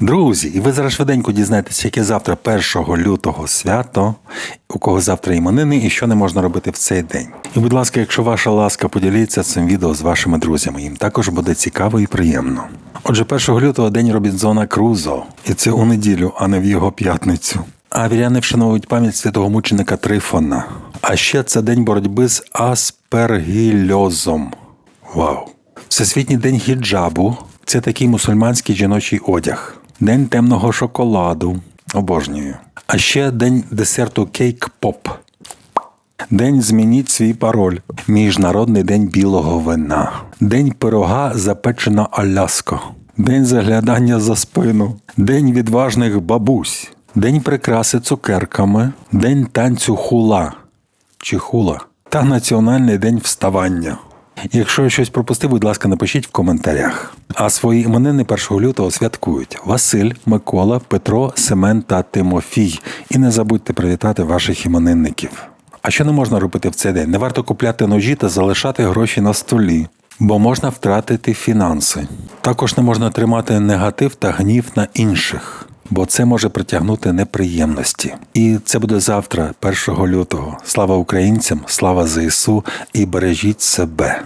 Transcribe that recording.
Друзі, і ви зараз швиденько дізнаєтеся, яке завтра 1 лютого свято, у кого завтра іменини і що не можна робити в цей день. І, будь ласка, якщо ваша ласка, поділіться цим відео з вашими друзями. Їм також буде цікаво і приємно. Отже, 1 лютого день Робінзона Крузо, і це у неділю, а не в його п'ятницю. А віряни вшановують пам'ять святого мученика Трифона. А ще це день боротьби з аспергільозом. Вау! Всесвітній день хіджабу це такий мусульманський жіночий одяг. День темного шоколаду. Обожнюю. А ще день десерту кейк-поп. День змініть свій пароль. Міжнародний день білого вина. День пирога запечена Аляско. День заглядання за спину. День відважних бабусь. День прикраси цукерками. День танцю хула чи хула. Та Національний день вставання. Якщо я щось пропустив, будь ласка, напишіть в коментарях. А свої іменини 1 лютого святкують Василь, Микола, Петро, Семен та Тимофій. І не забудьте привітати ваших іменинників. А що не можна робити в цей день? Не варто купляти ножі та залишати гроші на столі, бо можна втратити фінанси. Також не можна тримати негатив та гнів на інших. Бо це може притягнути неприємності. І це буде завтра, 1 лютого. Слава українцям, слава ЗСУ і бережіть себе.